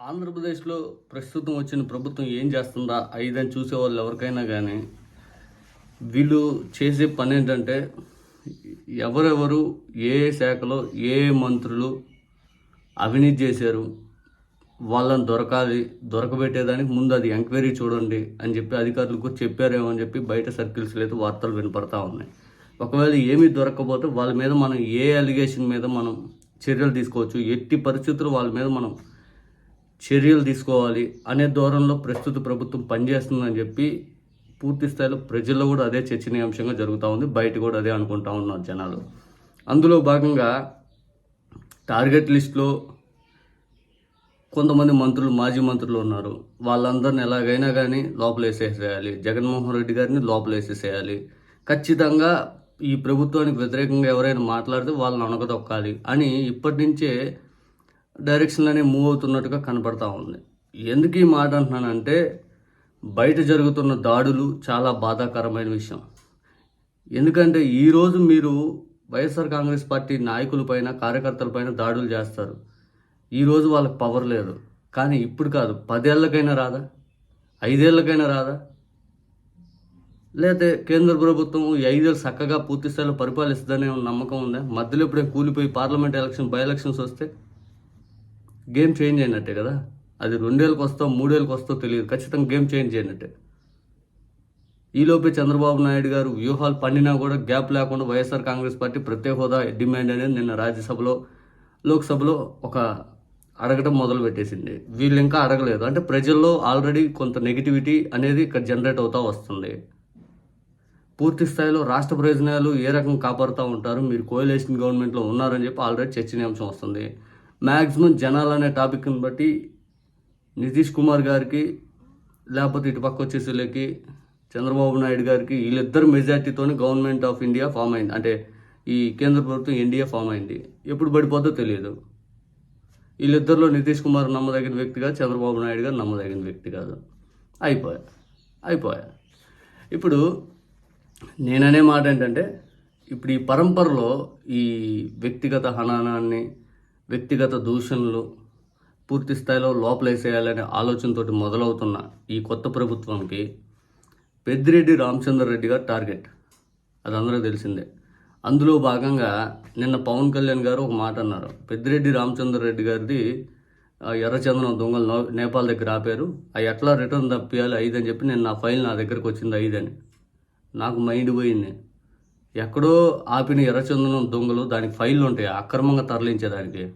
ఆంధ్రప్రదేశ్లో ప్రస్తుతం వచ్చిన ప్రభుత్వం ఏం చేస్తుందా? ఐదని చూసే వాళ్ళు ఎవరికైనా కానీ వీళ్ళు చేసే పని ఏంటంటే ఎవరెవరు ఏ శాఖలో ఏ ఏ మంత్రులు అవినీతి చేశారు వాళ్ళని దొరకాలి దొరకబెట్టేదానికి ముందు అది ఎంక్వైరీ చూడండి అని చెప్పి అధికారులకు చెప్పారేమో అని చెప్పి బయట సర్కిల్స్లో అయితే వార్తలు వినపడతా ఉన్నాయి. ఒకవేళ ఏమీ దొరకకపోతే వాళ్ళ మీద మనం ఏ అలిగేషన్ మీద మనం చర్యలు తీసుకోవచ్చు? ఎట్టి పరిస్థితులు వాళ్ళ మీద మనం చర్యలు తీసుకోవాలి అనే ధోరణిలో ప్రస్తుత ప్రభుత్వం పనిచేస్తుందని చెప్పి పూర్తి స్థాయిలో ప్రజల్లో కూడా అదే చర్చనీయాంశంగా జరుగుతూ ఉంది. బయట కూడా అదే అనుకుంటా ఉన్నారు జనాలు. అందులో భాగంగా టార్గెట్ లిస్ట్లో కొంతమంది మంత్రులు మాజీ మంత్రులు ఉన్నారు. వాళ్ళందరిని ఎలాగైనా కానీ లోపల వేసేసేయాలి జగన్మోహన్ రెడ్డి గారిని లోపల వేసేసేయాలి ఖచ్చితంగా ఈ ప్రభుత్వానికి వ్యతిరేకంగా ఎవరైనా మాట్లాడితే వాళ్ళని అనగదొక్కాలి అని ఇప్పటి నుంచే డైరెక్షన్లోనే మూవ్ అవుతున్నట్టుగా కనపడతా ఉంది. ఎందుకు ఈ మాట అంటున్నానంటే బయట జరుగుతున్న దాడులు చాలా బాధాకరమైన విషయం. ఎందుకంటే ఈరోజు మీరు వైఎస్ఆర్ కాంగ్రెస్ పార్టీ నాయకులపైన కార్యకర్తలపైన దాడులు చేస్తారు. ఈరోజు వాళ్ళకి పవర్ లేదు. కానీ ఇప్పుడు కాదు పదేళ్ళకైనా రాదా? ఐదేళ్ళకైనా రాదా? లేకపోతే కేంద్ర ప్రభుత్వం ఈ ఐదేళ్ళు చక్కగా పూర్తి స్థాయిలో పరిపాలిస్తుందనే నమ్మకం ఉందా? మధ్యలో ఇప్పుడే కూలిపోయి పార్లమెంట్ ఎలక్షన్ బై ఎలక్షన్స్ వస్తే? గేమ్ చేంజ్ అయినట్టే కదా? అది రెండేళ్ళకి వస్తావు మూడేళ్ళకి వస్తో తెలియదు. ఖచ్చితంగా గేమ్ చేంజ్ అయినట్టే ఈలోపే చంద్రబాబు నాయుడు గారు వ్యూహాలు పండినా కూడా గ్యాప్ లేకుండా వైఎస్ఆర్ కాంగ్రెస్ పార్టీ ప్రత్యేక హోదా డిమాండ్ అనేది నిన్న రాజ్యసభలో లోక్సభలో ఒక అడగడం మొదలు పెట్టేసింది. వీళ్ళు ఇంకా అడగలేదు. అంటే ప్రజల్లో ఆల్రెడీ కొంత నెగిటివిటీ అనేది ఇక్కడ జనరేట్ అవుతూ వస్తుంది. పూర్తి స్థాయిలో రాష్ట్ర ప్రయోజనాలు ఏ రకం కాపాడుతూ ఉంటారు? మీరు కోయలేషన్ గవర్నమెంట్లో ఉన్నారని చెప్పి ఆల్రెడీ చర్చనీయాంశం వస్తుంది. మ్యాక్సిమం జనాలు అనే టాపిక్ని బట్టి నితీష్ కుమార్ గారికి లేకపోతే ఇటు పక్క వచ్చేసి చంద్రబాబు నాయుడు గారికి వీళ్ళిద్దరు మెజార్టీతోనే గవర్నమెంట్ ఆఫ్ ఇండియా ఫామ్ అయింది. అంటే ఈ కేంద్ర ప్రభుత్వం ఎన్డీఏ ఫామ్ అయింది. ఎప్పుడు పడిపోద్దో తెలియదు. వీళ్ళిద్దరిలో నితీష్ కుమార్ నమ్మదగిన వ్యక్తి కాదు చంద్రబాబు నాయుడు గారు నమ్మదగిన వ్యక్తి కాదు. అయిపోయా. అయిపోయా. ఇప్పుడు నేననే మాట ఏంటంటే ఇప్పుడు ఈ పరంపరలో ఈ వ్యక్తిగత హనానాన్ని వ్యక్తిగత దూషణలు పూర్తి స్థాయిలో లోపలేసేయాలనే ఆలోచనతోటి మొదలవుతున్న ఈ కొత్త ప్రభుత్వానికి పెద్దిరెడ్డి రామచంద్ర రెడ్డి గారు టార్గెట్. అది అందరూ తెలిసిందే. అందులో భాగంగా నిన్న పవన్ కళ్యాణ్ గారు ఒక మాట అన్నారు. పెద్దిరెడ్డి రామచంద్ర రెడ్డి గారిది ఆ, ఎర్రచందనం దొంగలు నేపాల్ దగ్గర ఆపారు. అవి ఎట్లా రిటర్న్ తప్పియాలి ఐదు అని చెప్పి నేను నా ఫైల్ నా దగ్గరకు వచ్చింది ఐదు అని. నాకు మైండ్ పోయింది. ఎక్కడో ఆపిన ఎర్రచందనం దొంగలు దానికి ఫైళ్ళు ఉంటాయి అక్రమంగా తరలించేదానికి.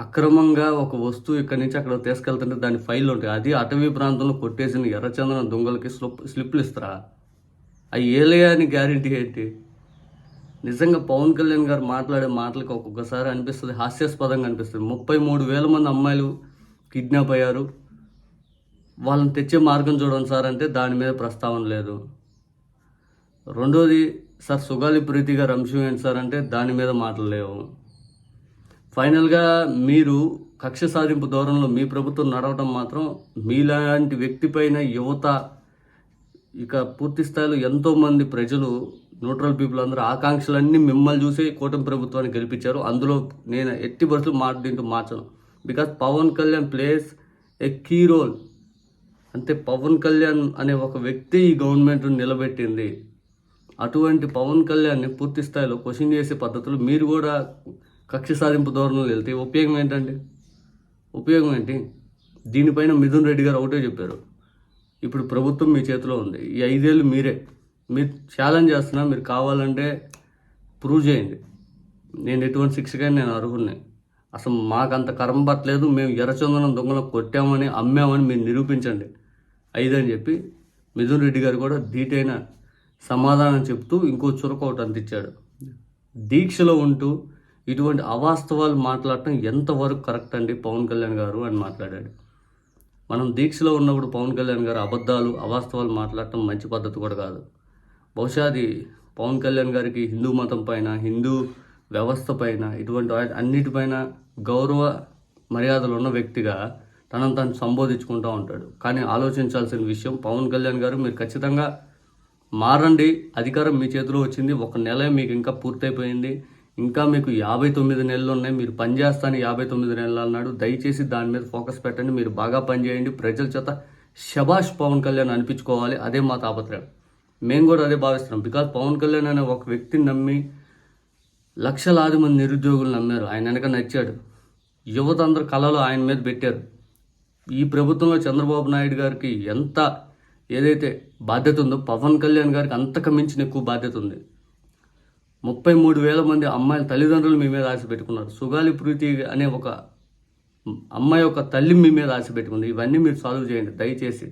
అక్రమంగా ఒక వస్తువు ఇక్కడి నుంచి అక్కడ తీసుకెళ్తుంటే దాని ఫైల్ ఉంటాయి అది అటవీ ప్రాంతంలో కొట్టేసిన ఎర్రచందనం దొంగలకి స్లిప్ స్లిప్లు ఇస్తారా? అవి ఏలయా అని గ్యారంటీ ఏంటి? నిజంగా పవన్ కళ్యాణ్ గారు మాట్లాడే మాటలకు ఒక్కొక్కసారి అనిపిస్తుంది హాస్యాస్పదంగా అనిపిస్తుంది. ముప్పై మూడు వేల మంది అమ్మాయిలు కిడ్నాప్ అయ్యారు. వాళ్ళని తెచ్చే మార్గం చూడండి సార్ అంటే దాని మీద ప్రస్తావన లేదు. రెండోది సార్ సుగాలి ప్రీతి గారు అంశం ఏంటి సార్ అంటే దాని మీద మాటలు లేవు. ఫైనల్గా మీరు కక్ష సాధింపు ధోరణిలో మీ ప్రభుత్వం నడవడం మాత్రం మీలాంటి వ్యక్తి పైన యువత ఇక పూర్తి స్థాయిలో ఎంతోమంది ప్రజలు న్యూట్రల్ పీపుల్ అందరూ ఆకాంక్షలన్నీ మిమ్మల్ని చూసే కూటమి ప్రభుత్వాన్ని గెలిపించారు. అందులో నేను ఎట్టి బస్సులు మాట మార్చను. Because Pawan Kalyan plays a key role. అంటే పవన్ కళ్యాణ్ అనే ఒక వ్యక్తి ఈ గవర్నమెంట్ నిలబెట్టింది. అటువంటి పవన్ కళ్యాణ్ని పూర్తి స్థాయిలో క్వశ్చన్ చేసే పద్ధతులు మీరు కూడా కక్ష సాధింపు ధోరణిలో వెళ్తే ఉపయోగం ఏంటండి? ఉపయోగం ఏంటి? దీనిపైన మిథున్ రెడ్డి గారు ఒకటే చెప్పారు. ఇప్పుడు ప్రభుత్వం మీ చేతిలో ఉంది. ఈ ఐదేళ్ళు మీరే. మీరు ఛాలెంజ్ చేస్తున్నా మీరు కావాలంటే ప్రూవ్ చేయండి. నేను ఎటువంటి శిక్షగా నేను అర్హుడిని. అసలు మాకు అంత కర్మ పట్టలేదు. మేము ఎర్రచందనం దొంగలు కొట్టామని అమ్మామని మీరు నిరూపించండి. ఐదని చెప్పి మిథున్ రెడ్డి గారు కూడా ధీటైన సమాధానం చెప్తూ ఇంకో చురుకు ఒకటి అందించాడు. దీక్షలో ఉంటూ ఇటువంటి అవాస్తవాలు మాట్లాడటం ఎంతవరకు కరెక్ట్ అండి పవన్ కళ్యాణ్ గారు అని మాట్లాడాడు. మనం దీక్షలో ఉన్నప్పుడు పవన్ కళ్యాణ్ గారు అబద్ధాలు అవాస్తవాలు మాట్లాడటం మంచి పద్ధతి కూడా కాదు. బహుశా అది పవన్ కళ్యాణ్ గారికి హిందూ మతం పైన హిందూ వ్యవస్థ పైన ఇటువంటి అన్నిటిపైన గౌరవ మర్యాదలు ఉన్న వ్యక్తిగా తనను తాను సంబోధించుకుంటూ ఉంటాడు. కానీ ఆలోచించాల్సిన విషయం పవన్ కళ్యాణ్ గారు మీరు ఖచ్చితంగా మారండి. అధికారం మీ చేతిలో వచ్చింది. ఒక నెల మీకు ఇంకా పూర్తయిపోయింది. ఇంకా మీకు యాభై తొమ్మిది నెలలు ఉన్నాయి. మీరు పనిచేస్తాను యాభై తొమ్మిది నెలలు అన్నాడు. దయచేసి దాని మీద ఫోకస్ పెట్టండి. మీరు బాగా పనిచేయండి ప్రజల చేత శబాష్ పవన్ కళ్యాణ్ అనిపించుకోవాలి. అదే మా తాపత్రయం. మేము కూడా అదే భావిస్తున్నాం. బికాజ్ పవన్ కళ్యాణ్ అనే ఒక వ్యక్తిని నమ్మి లక్షలాది మంది నిరుద్యోగులు నమ్మారు. ఆయన వెనక నచ్చాడు. యువత అందరు కళలు ఆయన మీద పెట్టారు. ఈ ప్రభుత్వంలో చంద్రబాబు నాయుడు గారికి ఎంత ఏదైతే బాధ్యత ఉందో పవన్ కళ్యాణ్ గారికి అంతకు మించిన ఎక్కువ బాధ్యత ఉంది. ముప్పై మూడు వేల మంది అమ్మాయిల తల్లిదండ్రులు మీ మీద ఆశ పెట్టుకున్నారు. సుగాలి ప్రీతి అనే ఒక అమ్మాయి యొక్క తల్లి మీ మీద ఆశ పెట్టుకుంది. ఇవన్నీ మీరు సాల్వ్ చేయండి. దయచేసి.